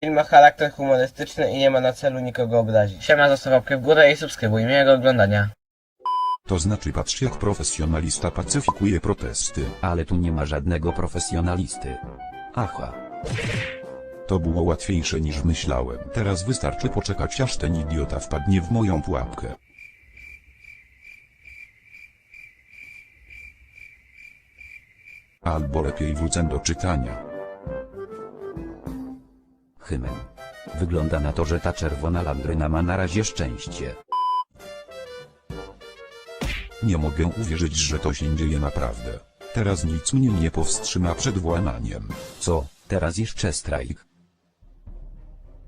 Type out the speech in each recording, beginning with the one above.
Film ma charakter humorystyczny i nie ma na celu nikogo obrazić. Siema, zostaw łapkę w górę i subskrybuj. Miłego oglądania. To znaczy patrz jak profesjonalista pacyfikuje protesty. Ale tu nie ma żadnego profesjonalisty. Aha. To było łatwiejsze niż myślałem. Teraz wystarczy poczekać aż ten idiota wpadnie w moją pułapkę. Albo lepiej wrócę do czytania. Hymen. Wygląda na to, że ta czerwona landryna ma na razie szczęście. Nie mogę uwierzyć, że to się dzieje naprawdę. Teraz nic mnie nie powstrzyma przed włamaniem. Co, teraz jeszcze strajk?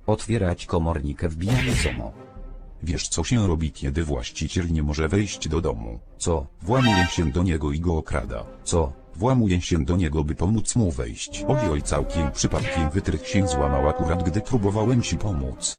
Otwierać komornikę wbijamy somo. Wiesz co się robi kiedy właściciel nie może wejść do domu. Co, Włamuje się do niego i go okrada. co, Włamuje się do niego by pomóc mu wejść. Ojoj całkiem przypadkiem wytrych się złamał akurat gdy próbowałem ci pomóc.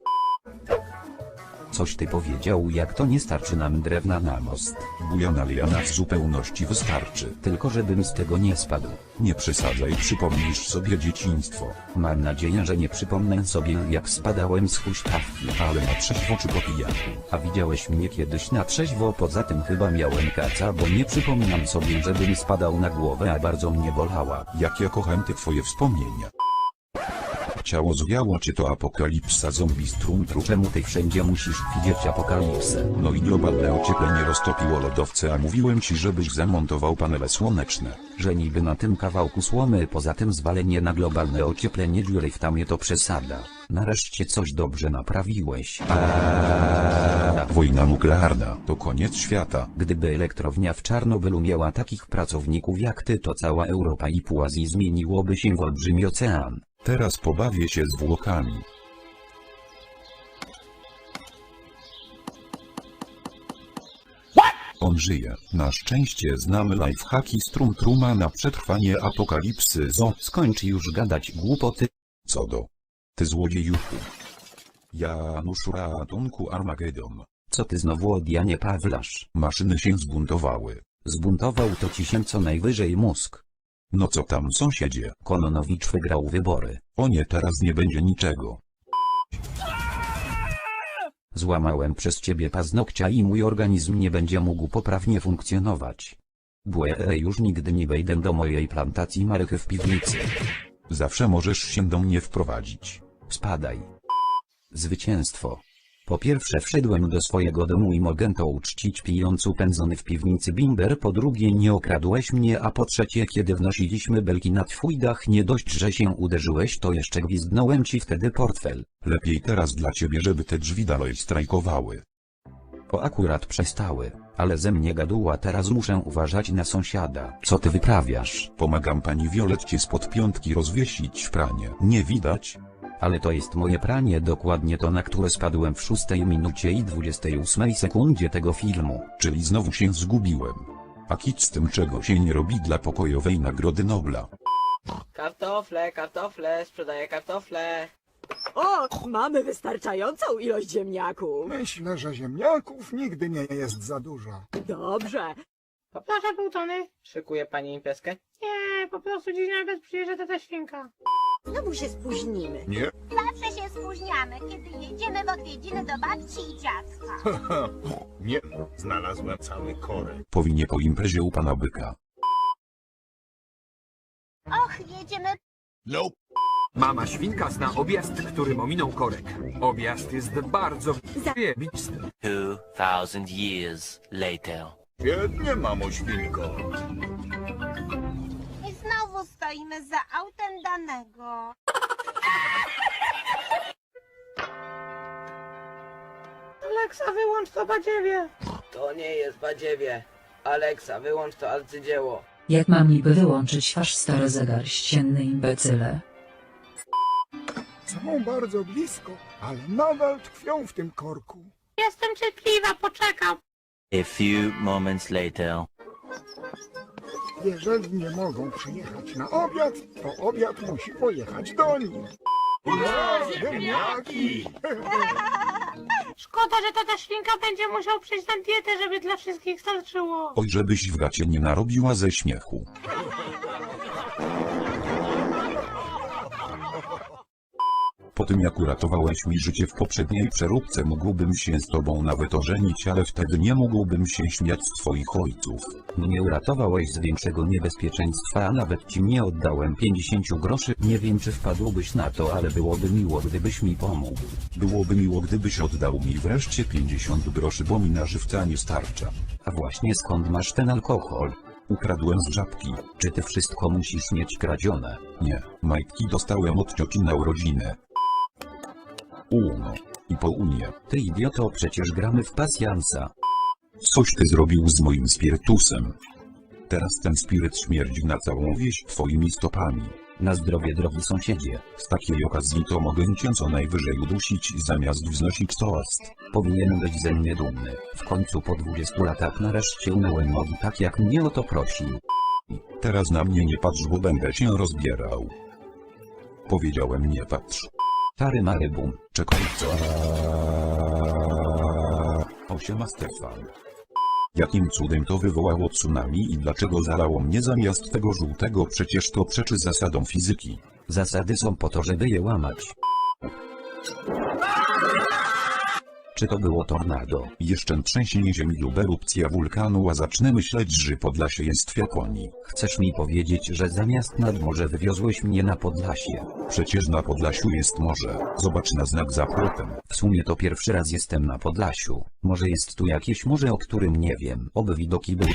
Coś ty powiedział jak to nie starczy nam drewna na most. Bujana liana w zupełności wystarczy. Tylko żebym z tego nie spadł. Nie przesadzaj przypomnisz sobie dzieciństwo. Mam nadzieję, że nie przypomnę sobie jak spadałem z huśtawki. Ale na trzeźwo czy po pijaku. A widziałeś mnie kiedyś na trzeźwo poza tym chyba miałem kaca bo nie przypominam sobie żebym spadał na głowę a bardzo mnie bolała. Jak ja kocham te twoje wspomnienia. Ciało zwiało czy to apokalipsa zombie struntru. Czemu ty wszędzie musisz widzieć apokalipsę? No i globalne ocieplenie roztopiło lodowce a mówiłem ci żebyś zamontował panele słoneczne. Że niby na tym kawałku słomy poza tym zwalenie na globalne ocieplenie dziury w tamie to przesada. Nareszcie coś dobrze naprawiłeś. Wojna nuklearna to koniec świata. Gdyby elektrownia w Czarnobylu miała takich pracowników jak ty to cała Europa i pół Azji zmieniłoby się w olbrzymi ocean. Teraz pobawię się zwłokami. On żyje. Na szczęście znamy lifehacki Strumtruma na przetrwanie apokalipsy zo. Skończ już gadać głupoty. Co do. Ty złodziejuchu. Janusz ratunku Armagedon. Co ty znowu od Janie Pawlasz? Maszyny się zbuntowały. Zbuntował to ci się co najwyżej mózg. No co tam sąsiedzie? Kononowicz wygrał wybory. O nie teraz nie będzie niczego. Złamałem przez ciebie paznokcia i mój organizm nie będzie mógł poprawnie funkcjonować. Błe, już nigdy nie wejdę do mojej plantacji marychy w piwnicy. Zawsze możesz się do mnie wprowadzić. Spadaj. Zwycięstwo. Po pierwsze wszedłem do swojego domu i mogę to uczcić pijąc upędzony w piwnicy bimber, po drugie nie okradłeś mnie, a po trzecie kiedy wnosiliśmy belki na twój dach nie dość, że się uderzyłeś, to jeszcze gwizdnąłem ci wtedy portfel. Lepiej teraz dla ciebie, żeby te drzwi dalej strajkowały. O akurat przestały, ale ze mnie gaduła teraz muszę uważać na sąsiada. Co ty wyprawiasz? Pomagam pani Violetcie spod piątki rozwiesić pranie. Nie widać? Ale to jest moje pranie dokładnie to na które spadłem w 6 minucie i 28 sekundzie tego filmu. Czyli znowu się zgubiłem. A kit z tym czego się nie robi dla pokojowej nagrody Nobla. Kartofle, kartofle, sprzedaję kartofle. O, mamy wystarczającą ilość ziemniaków. Myślę, że ziemniaków nigdy nie jest za dużo. Dobrze. Poproszę pół tony. Szykuje pani imprezkę? Nie, po prostu dziś na obiad przyjeżdża tata świnka. Znowu się spóźnimy. Nie? Zawsze się spóźniamy, kiedy jedziemy w odwiedziny do babci i dziadka. Nie. Znalazłem cały korek. Powinie po imprezie u pana byka. Och, jedziemy Mama świnka zna objazd, którym ominął korek. Objazd jest bardzo zajebisty. 2000 years later. Świetnie, mamo świnko. Autem danego. Aleksa, wyłącz to badziewie. To nie jest badziewie. Aleksa, wyłącz to arcydzieło. Jak mam niby wyłączyć wasz stary zegar ścienny imbecyle? Są bardzo blisko, ale nadal tkwią w tym korku. Jestem cierpliwa, poczekam. A few moments later. Jeżeli nie mogą przyjechać na obiad, to obiad musi pojechać do nich. Ura, ziemniaki! Szkoda, że tata świnka będzie musiał przyjść na dietę, żeby dla wszystkich starczyło. Oj żebyś w gacie nie narobiła ze śmiechu. Po tym jak uratowałeś mi życie w poprzedniej przeróbce mógłbym się z tobą nawet ożenić, ale wtedy nie mógłbym się śmiać z twoich ojców. Mnie uratowałeś z większego niebezpieczeństwa, a nawet ci nie oddałem 50 groszy. Nie wiem czy wpadłbyś na to, ale byłoby miło gdybyś mi pomógł. Byłoby miło gdybyś oddał mi wreszcie 50 groszy, bo mi na żywca nie starcza. A właśnie skąd masz ten alkohol? Ukradłem z żabki. Czy ty wszystko musisz mieć kradzione? Nie, majtki dostałem od cioci na urodzinę. Uno. I po unie. Ty idioto, przecież gramy w pasjansa. Coś ty zrobił z moim spirytusem. Teraz ten spiryt śmierdzi na całą wieś twoimi stopami. Na zdrowie drogi sąsiedzie. Z takiej okazji to mogę cię co najwyżej udusić zamiast wznosić toast. Powinien być ze mnie dumny. W końcu po 20 latach nareszcie umyłem nogi tak jak mnie o to prosił. Teraz na mnie nie patrz, bo będę cię rozbierał. Powiedziałem nie patrz. Tary mary bum. Czekaj co? Osiema Stefan. Jakim cudem to wywołało tsunami i dlaczego zalało mnie zamiast tego żółtego? Przecież to przeczy zasadom fizyki. Zasady są po to, żeby je łamać. Czy to było tornado? Jeszcze trzęsienie ziemi lub erupcja wulkanu, a zacznę myśleć, że Podlasie jest w Japonii. Chcesz mi powiedzieć, że zamiast nad morze wywiozłeś mnie na Podlasie? Przecież na Podlasiu jest morze. Zobacz na znak za płotem. W sumie to pierwszy raz jestem na Podlasiu. Może jest tu jakieś morze, o którym nie wiem. Oby widoki były.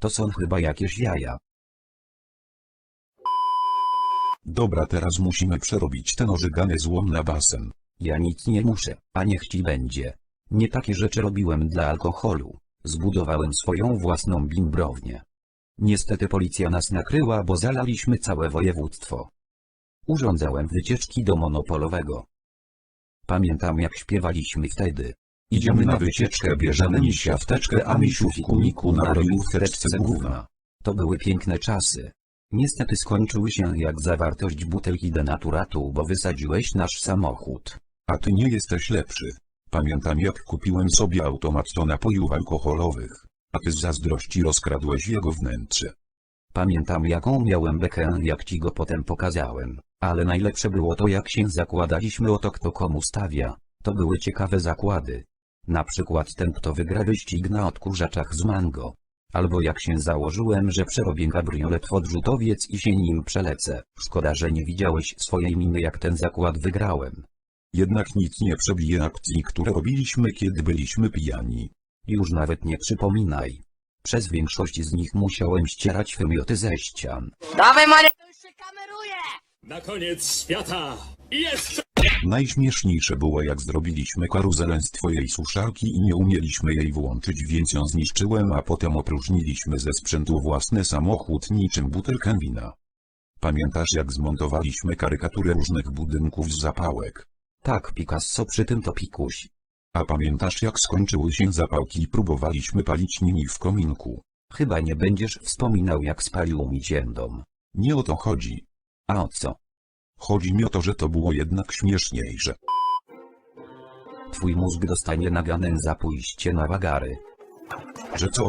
To są chyba jakieś jaja. Dobra, teraz musimy przerobić ten ożygany złom na basen. Ja nic nie muszę, a niech ci będzie. Nie takie rzeczy robiłem dla alkoholu. Zbudowałem swoją własną bimbrownię. Niestety policja nas nakryła, bo zalaliśmy całe województwo. Urządzałem wycieczki do monopolowego. Pamiętam jak śpiewaliśmy wtedy. Idziemy na wycieczkę, bierzemy misia w teczkę, a misiu w kuniku narobił w teczce gówna. To były piękne czasy. Niestety skończyły się jak zawartość butelki denaturatu, bo wysadziłeś nasz samochód. A ty nie jesteś lepszy. Pamiętam jak kupiłem sobie automat do napojów alkoholowych. A ty z zazdrości rozkradłeś jego wnętrze. Pamiętam jaką miałem bekę, jak ci go potem pokazałem. Ale najlepsze było to jak się zakładaliśmy o to kto komu stawia. To były ciekawe zakłady. Na przykład ten kto wygra wyścig na odkurzaczach z mango. Albo jak się założyłem, że przerobię kabriolet w odrzutowiec i się nim przelecę. Szkoda, że nie widziałeś swojej miny jak ten zakład wygrałem. Jednak nic nie przebije akcji, które robiliśmy kiedy byliśmy pijani. Już nawet nie przypominaj. Przez większość z nich musiałem ścierać wymioty ze ścian. Dawaj, Maria! Na koniec świata jest Najśmieszniejsze było jak zrobiliśmy karuzelę z twojej suszarki i nie umieliśmy jej włączyć więc ją zniszczyłem a potem opróżniliśmy ze sprzętu własny samochód niczym butelkę wina. Pamiętasz jak zmontowaliśmy karykaturę różnych budynków z zapałek? Tak, Picasso przy tym to pikuś. A pamiętasz jak skończyły się zapałki i próbowaliśmy palić nimi w kominku? Chyba nie będziesz wspominał jak spalił mi dom. Nie o to chodzi. A o co? Chodzi mi o to, że to było jednak śmieszniejsze. Twój mózg dostanie naganem za pójście na wagary. Że co?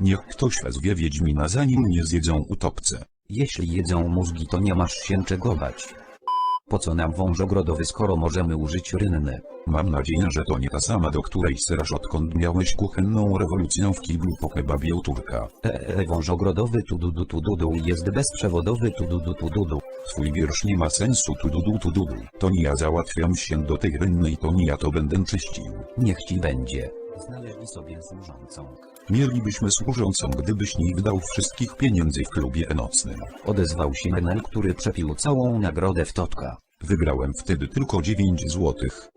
Niech ktoś wezwie Wiedźmina zanim nie zjedzą utopce. Jeśli jedzą mózgi to nie masz się czego bać. Po co nam wąż ogrodowy skoro możemy użyć rynny? Mam nadzieję, że to nie ta sama, do której srasz odkąd miałeś kuchenną rewolucję w kiblu po kebabie u Turka. Eee, wąż ogrodowy tududu tududu jest bezprzewodowy tududu tududu. Twój wiersz nie ma sensu tududu tududu. To nie ja załatwiam się do tej rynny i to nie ja to będę czyścił. Niech ci będzie. Znaleźli sobie służącą. Mielibyśmy służącą, gdybyś nie wydał wszystkich pieniędzy w klubie nocnym. Odezwał się Menel, który przepił całą nagrodę w Totka. Wygrałem wtedy tylko 9 złotych.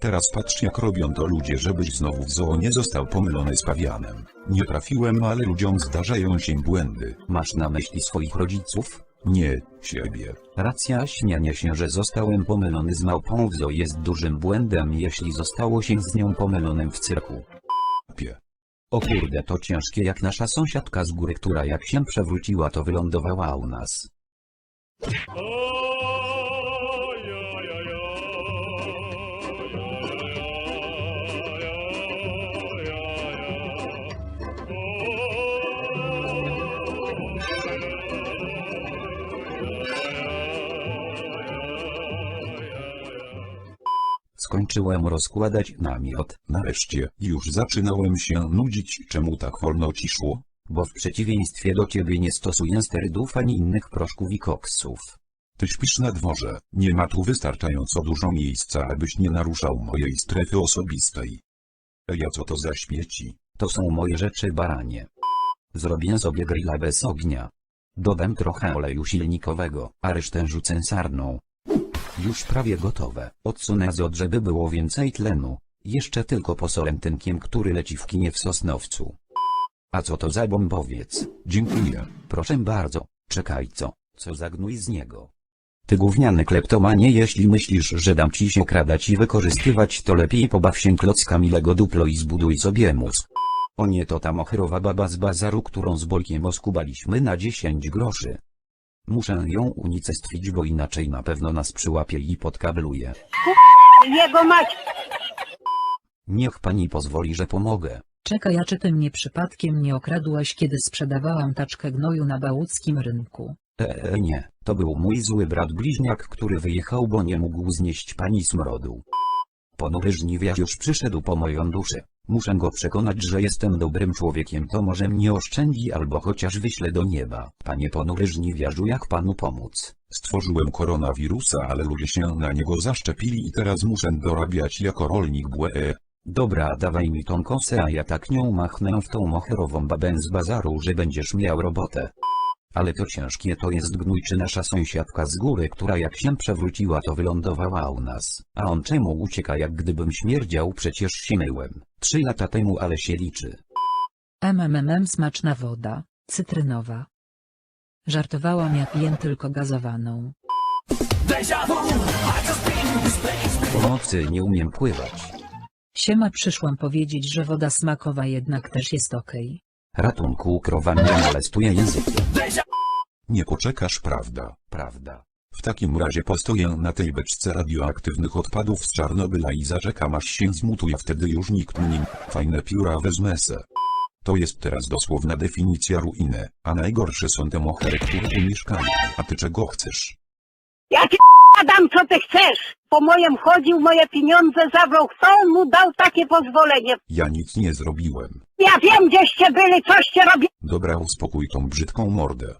Teraz patrz jak robią to ludzie, żebyś znowu w zoo nie został pomylony z pawianem. Nie trafiłem, ale ludziom zdarzają się błędy. Masz na myśli swoich rodziców? Nie, siebie. Racja śmianie się, że zostałem pomylony z małpą w zoo jest dużym błędem, jeśli zostało się z nią pomylonym w cyrku. Pie. O kurde, to ciężkie jak nasza sąsiadka z góry, która jak się przewróciła, to wylądowała u nas. Skończyłem rozkładać namiot, Nareszcie, już zaczynałem się nudzić, czemu tak wolno ci szło? bo w przeciwieństwie do ciebie nie stosuję sterydów ani innych proszków i koksów. Ty śpisz na dworze, nie ma tu wystarczająco dużo miejsca, abyś nie naruszał mojej strefy osobistej. Ej, a co to za śmieci? To są moje rzeczy baranie. Zrobię sobie grilla bez ognia. Dodam trochę oleju silnikowego, a resztę rzucę sarną. Już prawie gotowe. Odsunę zod, żeby było więcej tlenu. Jeszcze tylko posolę tynkiem, który leci w kinie w Sosnowcu. A co to za bombowiec? Dziękuję. Proszę bardzo, czekaj co, co zagnój z niego. Ty gówniany kleptomanie jeśli myślisz, że dam ci się kradać i wykorzystywać to lepiej pobaw się klockami Lego duplo i zbuduj sobie mózg. O nie to ta moherowa baba z bazaru, którą z Bolkiem oskubaliśmy na 10 groszy. Muszę ją unicestwić, bo inaczej na pewno nas przyłapie i podkabluje. Jego mać! Niech pani pozwoli, że pomogę. Czekaj, a czy ty mnie przypadkiem nie okradłaś, kiedy sprzedawałam taczkę gnoju na bałuckim rynku? Eee nie, to był mój zły brat bliźniak, który wyjechał, bo nie mógł znieść pani smrodu. Ponury żniwiarz już przyszedł po moją duszę. Muszę go przekonać, że jestem dobrym człowiekiem, to może mnie oszczędzi albo chociaż wyśle do nieba. Panie ponury żniwiarzu, jak panu pomóc? Stworzyłem koronawirusa, ale ludzie się na niego zaszczepili i teraz muszę dorabiać jako rolnik błe. Dobra, dawaj mi tą kosę, a ja tak nią machnę w tą moherową babę z bazaru, że będziesz miał robotę. Ale to ciężkie to jest gnój czy nasza sąsiadka z góry, która jak się przewróciła to wylądowała u nas. A on czemu ucieka jak gdybym śmierdział przecież się myłem. Trzy lata temu ale się liczy. MMM smaczna woda, cytrynowa. Żartowałam ja piję tylko gazowaną. Pomocy nie umiem pływać. Siema przyszłam powiedzieć, że woda smakowa jednak też jest okej. Ratunku krowa mnie molestuje językiem. Nie poczekasz, prawda? Prawda. W takim razie postoję na tej beczce radioaktywnych odpadów z Czarnobyla i zaczekam aż się zmutuje wtedy już nikt mnie fajne pióra wezmę se. To jest teraz dosłowna definicja ruiny, a najgorsze są te mohery, które tu mieszkają. A ty czego chcesz? Ja ci dam co ty chcesz! Po mojem chodził, moje pieniądze zabrał. Kto mu dał takie pozwolenie? Ja nic nie zrobiłem. Ja wiem, gdzieście byli, coście robili. Dobra, uspokój tą brzydką mordę.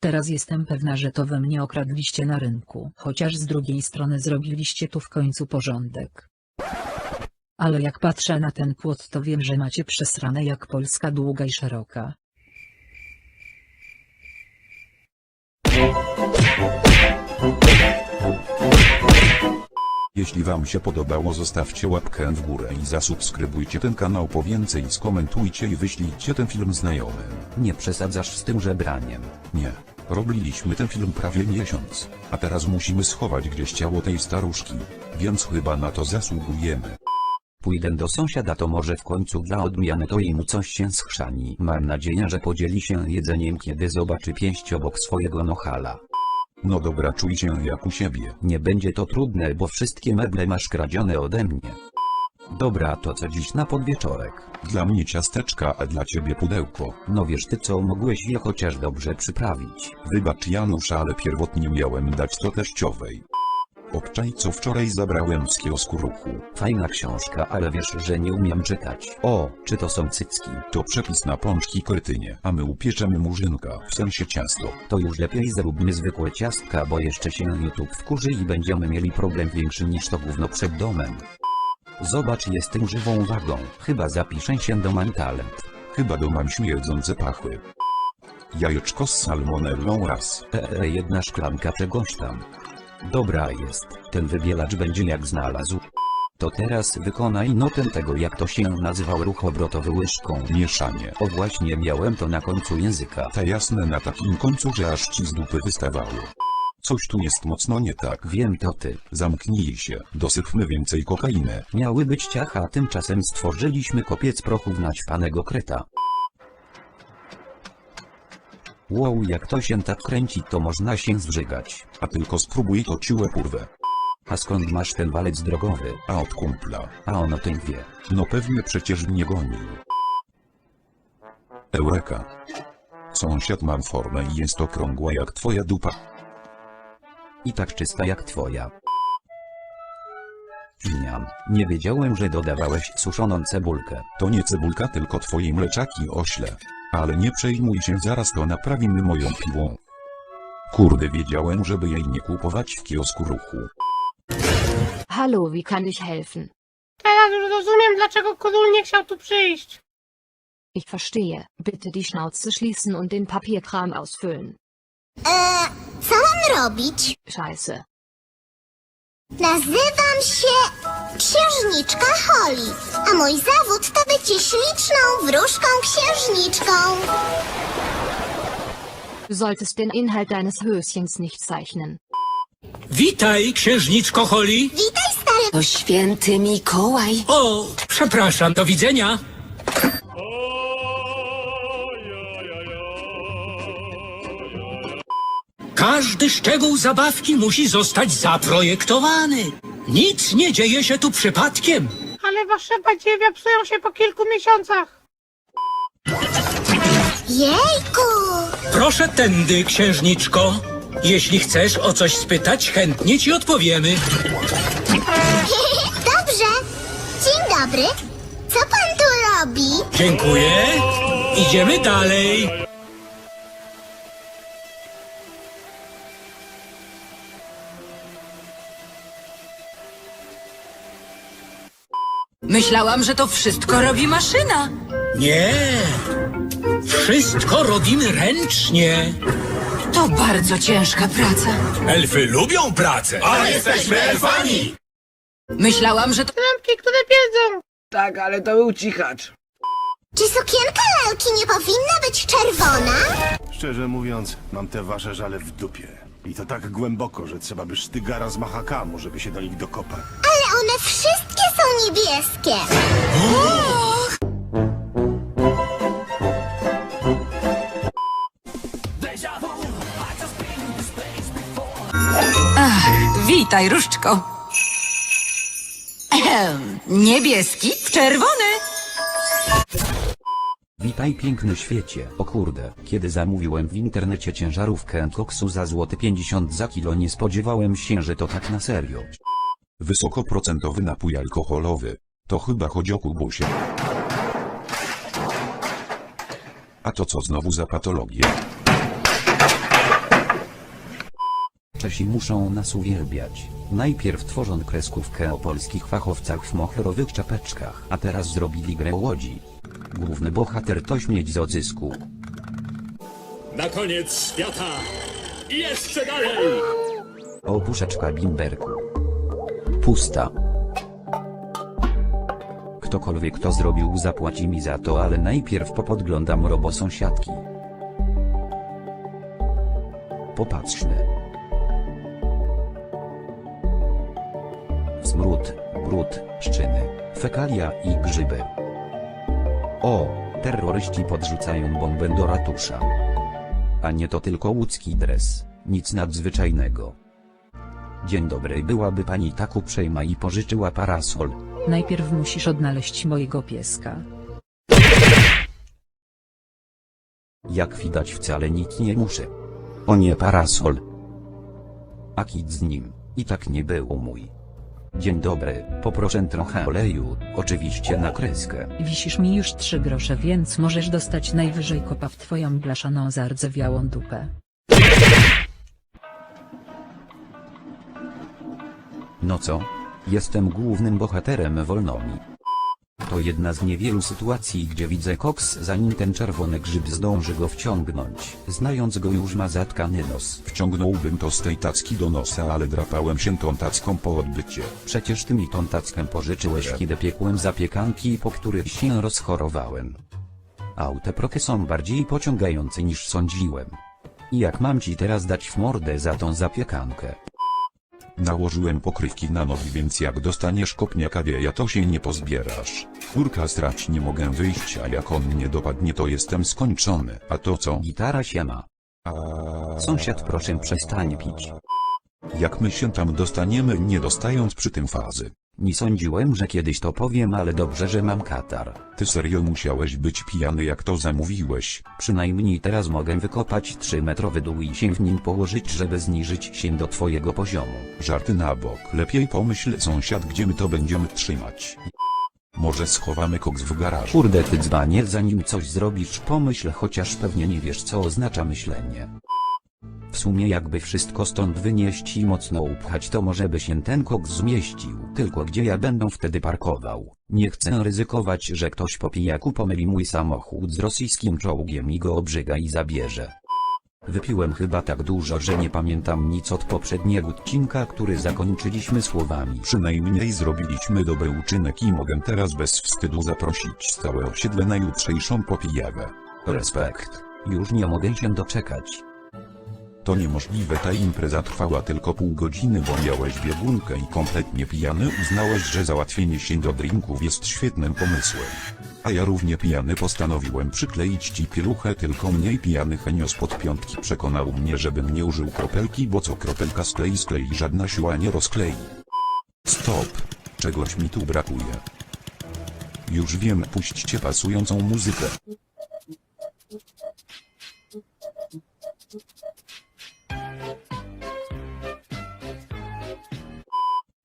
Teraz jestem pewna, że to we mnie okradliście na rynku, chociaż z drugiej strony zrobiliście tu w końcu porządek. Ale jak patrzę na ten płot to wiem, że macie przesrane jak Polska długa i szeroka. Jeśli wam się podobało zostawcie łapkę w górę i zasubskrybujcie ten kanał po więcej skomentujcie i wyślijcie ten film znajomym. Nie przesadzasz z tym żebraniem. Nie. Robiliśmy ten film prawie miesiąc, a teraz musimy schować gdzieś ciało tej staruszki, więc chyba na to zasługujemy. Pójdę do sąsiada to może w końcu dla odmiany to jemu coś się schrzani. Mam nadzieję, że podzieli się jedzeniem kiedy zobaczy pięść obok swojego nohala. No dobra, czuj się jak u siebie. Nie będzie to trudne, bo wszystkie meble masz kradzione ode mnie. Dobra, to co dziś na podwieczorek? Dla mnie ciasteczka, a dla ciebie pudełko. No wiesz ty co mogłeś je chociaż dobrze przyprawić. Wybacz Janusz, ale pierwotnie miałem dać to teściowej. Obczaj co wczoraj zabrałem z kiosku ruchu. Fajna książka, ale wiesz, że nie umiem czytać. O, czy to są cycki? To przepis na pączki kretynie, a my upieczemy murzynka, w sensie ciasto. To już lepiej zróbmy zwykłe ciastka, bo jeszcze się YouTube wkurzy i będziemy mieli problem większy niż to gówno przed domem. Zobacz, jestem żywą wagą. Chyba zapiszę się do Mam Talent. Chyba do mam śmierdzące pachły. Jajeczko z salmonellą raz. Eee, jedna szklanka czegoś tam. Dobra jest, ten wybielacz będzie jak znalazł. To teraz wykonaj notę tego jak to się nazywał ruch obrotowy łyżką. Mieszanie. O właśnie miałem to na końcu języka. Ta jasne na takim końcu, że aż ci z dupy wystawało. Coś tu jest mocno nie tak. Wiem to ty. Zamknij się, dosypmy więcej kokainy. Miały być ciacha, a tymczasem stworzyliśmy kopiec prochów naćpanego kreta. Wow, jak to się tak kręci, to można się zżygać. A tylko spróbuj to ciłe kurwę. A skąd masz ten walec drogowy? A od kumpla. A on o tym wie. No pewnie przecież mnie gonił. Eureka. Sąsiad mam formę i jest okrągła jak twoja dupa. I tak czysta jak twoja. Miam, nie wiedziałem, że dodawałeś suszoną cebulkę. To nie cebulka, tylko twoje mleczaki ośle. Ale nie przejmuj się, zaraz to naprawimy moją piłą. Kurde, wiedziałem, żeby jej nie kupować w kiosku ruchu. Hallo, wie kann ich helfen? Teraz już rozumiem, dlaczego król nie chciał tu przyjść. Ich verstehe. Bitte die Schnauze schließen und den Papierkram ausfüllen. Eee, co mam robić? Scheiße. Nazywam się Księżniczka Holly, a mój zawód to bycie śliczną, wróżką księżniczką. Du solltest den Inhalt deines Höschens nicht zeichnen. Witaj, księżniczko Holly. Witaj, stary... To święty Mikołaj. O, przepraszam, do widzenia. Każdy szczegół zabawki musi zostać zaprojektowany. Nic nie dzieje się tu przypadkiem. Ale wasze badziewia psują się po kilku miesiącach. Jejku! Proszę tędy, księżniczko. Jeśli chcesz o coś spytać, chętnie ci odpowiemy. Dobrze. Dzień dobry. Co pan tu robi? Dziękuję. Idziemy dalej. Myślałam, że to wszystko robi maszyna. Nie. Wszystko robimy ręcznie. To bardzo ciężka praca. Elfy lubią pracę. A jesteśmy elfami. Myślałam, że to... Lampki, które piedzą. Tak, ale to był cichacz. Czy sukienka lalki nie powinna być czerwona? Szczerze mówiąc, mam te wasze żale w dupie. I to tak głęboko, że trzeba by sztygara z Mahakamu, żeby się do nich dokopać. Ale one wszystkie są niebieskie. Witaj, Różdżko. Ehem, niebieski w czerwony. Witaj piękny świecie. O kurde, kiedy zamówiłem w internecie ciężarówkę koksu za złoty 50 za kilo nie spodziewałem się, że to tak na serio. Wysokoprocentowy napój alkoholowy. To chyba chodzi o Kubusie. A to co znowu za patologię? Czesi muszą nas uwielbiać. Najpierw tworzą kreskówkę o polskich fachowcach w moherowych czapeczkach, a teraz zrobili grę o łodzi. Główny bohater to śmieć z odzysku. Na koniec świata. I jeszcze dalej. O puszeczka bimberku. Pusta. Ktokolwiek to zrobił zapłaci mi za to, ale najpierw popodglądam robosąsiadki. Popatrzmy. Smród, brud, szczyny, fekalia i grzyby. O, terroryści podrzucają bombę do ratusza. A nie to tylko łódzki dres, nic nadzwyczajnego. Dzień dobry, byłaby pani tak uprzejma i pożyczyła parasol. Najpierw musisz odnaleźć mojego pieska. Jak widać wcale nic nie muszę. O nie parasol. A kit z nim, i tak nie był mój. Dzień dobry, poproszę trochę oleju, oczywiście na kreskę. Wisisz mi już trzy grosze, więc możesz dostać najwyżej kopa w twoją blaszaną zardzewiałą dupę. No co? Jestem głównym bohaterem wolno mi. To jedna z niewielu sytuacji, gdzie widzę koks, zanim ten czerwony grzyb zdąży go wciągnąć. Znając go już ma zatkany nos. Wciągnąłbym to z tej tacki do nosa, ale drapałem się tą tacką po odbycie. Przecież ty mi tą tackę pożyczyłeś, kiedy piekłem zapiekanki, po których się rozchorowałem. Autoproky są bardziej pociągające niż sądziłem. I jak mam ci teraz dać w mordę za tą zapiekankę? Nałożyłem pokrywki na nogi, więc jak dostaniesz kopniaka wieja to się nie pozbierasz. Kurka strać nie mogę wyjść, a jak on mnie dopadnie to jestem skończony. A to co? Gitara siema. Sąsiad proszę przestań pić. Jak my się tam dostaniemy nie dostając przy tym fazy? Nie sądziłem, że kiedyś to powiem, ale dobrze, że mam katar. Ty serio musiałeś być pijany jak to zamówiłeś. Przynajmniej teraz mogę wykopać 3-metrowy dół i się w nim położyć, żeby zniżyć się do twojego poziomu. Żarty na bok. Lepiej pomyśl sąsiad gdzie my to będziemy trzymać. Może schowamy koks w garażu. Kurde ty dzbanie, zanim coś zrobisz pomyśl, chociaż pewnie nie wiesz co oznacza myślenie. W sumie jakby wszystko stąd wynieść i mocno upchać to może by się ten koks zmieścił. Tylko gdzie ja będę wtedy parkował? Nie chcę ryzykować, że ktoś po pijaku pomyli mój samochód z rosyjskim czołgiem i go obrzyga i zabierze. Wypiłem chyba tak dużo, że nie pamiętam nic od poprzedniego odcinka, który zakończyliśmy słowami. Przynajmniej zrobiliśmy dobry uczynek i mogę teraz bez wstydu zaprosić całe osiedle na jutrzejszą popijawę. Respekt. Już nie mogę się doczekać. To niemożliwe ta impreza trwała tylko pół godziny bo miałeś biegunkę i kompletnie pijany uznałeś że załatwienie się do drinków jest świetnym pomysłem. A ja równie pijany postanowiłem przykleić ci pieluchę tylko mniej pijany Henio spod piątki przekonał mnie żebym nie użył kropelki bo co kropelka sklei sklei żadna siła nie rozklei. Stop. Czegoś mi tu brakuje. Już wiem puśćcie pasującą muzykę.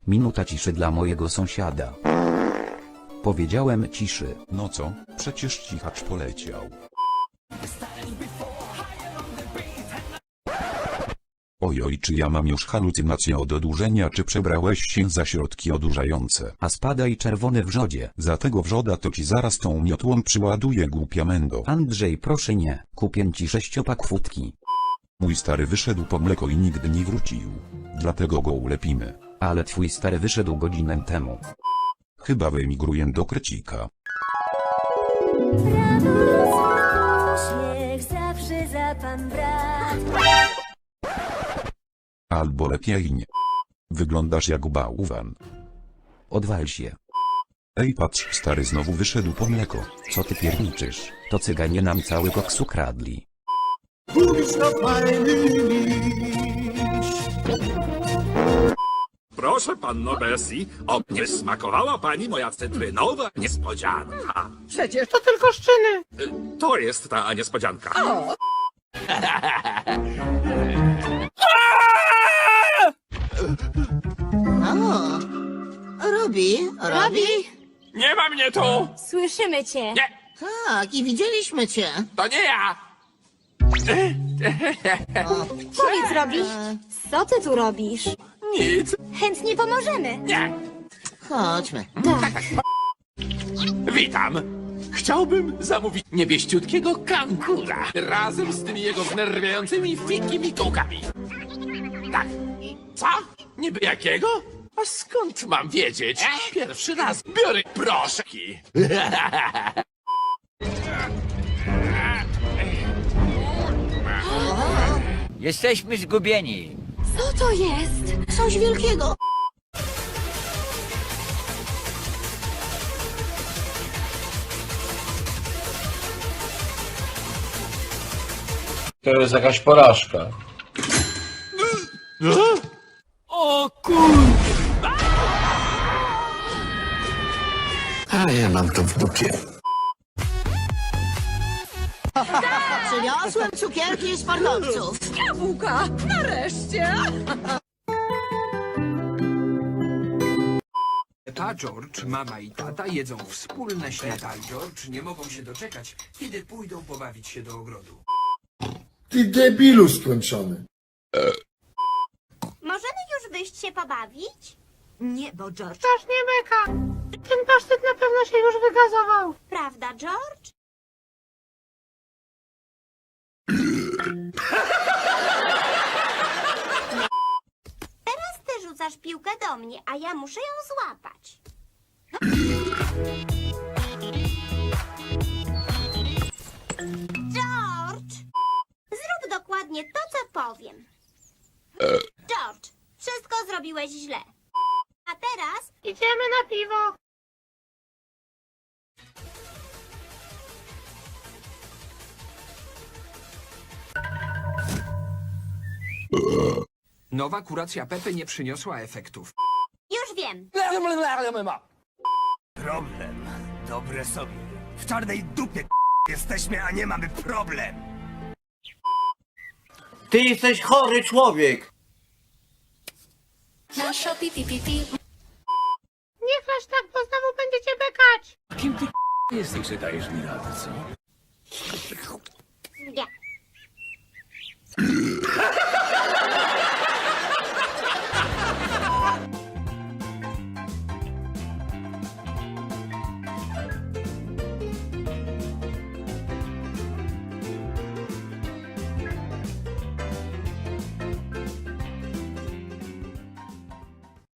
Minuta ciszy dla mojego sąsiada. Powiedziałem ciszy. No co, przecież cichacz poleciał. Ojoj, czy ja mam już halucynację od odurzenia, czy przebrałeś się za środki odurzające? A spadaj czerwony wrzodzie. Za tego wrzoda to ci zaraz tą miotłą przyładuję głupia mendo. Andrzej proszę nie, kupię ci sześciopak wódki. Mój stary wyszedł po mleko i nigdy nie wrócił. Dlatego go ulepimy. Ale twój stary wyszedł godzinę temu. Chyba wyemigruje do Krecika. Zawsze za pan brat. Albo lepiej nie. Wyglądasz jak bałwan. Odwal się. Ej patrz, stary znowu wyszedł po mleko. Co ty pierniczysz? To cyganie nam cały koks ukradli. Proszę panno Bessie, o nie smakowała pani moja cytrynowa niespodzianka. Przecież to tylko szczyny. To jest ta niespodzianka. Robi, Robi? Nie ma mnie tu! Słyszymy cię. Nie, Tak, i widzieliśmy cię. to nie ja! Powiedz, Robi, co ty tu robisz? Nic, Chętnie pomożemy. nie. Chodźmy. Witam. Chciałbym zamówić niebieściutkiego kankura razem z tymi jego wnerwiającymi fikimi kołkami. Tak. Co? Niby jakiego? A skąd mam wiedzieć? Pierwszy raz biorę proszki. Jesteśmy zgubieni. Co to jest? Coś wielkiego. To jest jakaś porażka. O kur... A ja mam to w dupie. Przyniosłem cukierki sportowców. Jabłka! Nareszcie! Ta George, mama i tata jedzą wspólne śniadanie. George nie mogą się doczekać, kiedy pójdą pobawić się do ogrodu. Ty debilu skończony. Możemy już wyjść się pobawić? Nie, bo George... Strasznie beka. Ten pasztet na pewno się już wygazował. Prawda, George? Teraz ty rzucasz piłkę do mnie, a ja muszę ją złapać. George! Zrób dokładnie to, co powiem. George, wszystko zrobiłeś źle. A teraz Idziemy na piwo. Nowa kuracja Pepe nie przyniosła efektów. Już wiem. Problem. Dobre sobie. W czarnej dupie jesteśmy, a nie mamy problem. Ty jesteś chory człowiek! Nie chlasz tak, bo znowu będziecie bekać. Kim ty jesteś, że dajesz mi radę, co? Nie.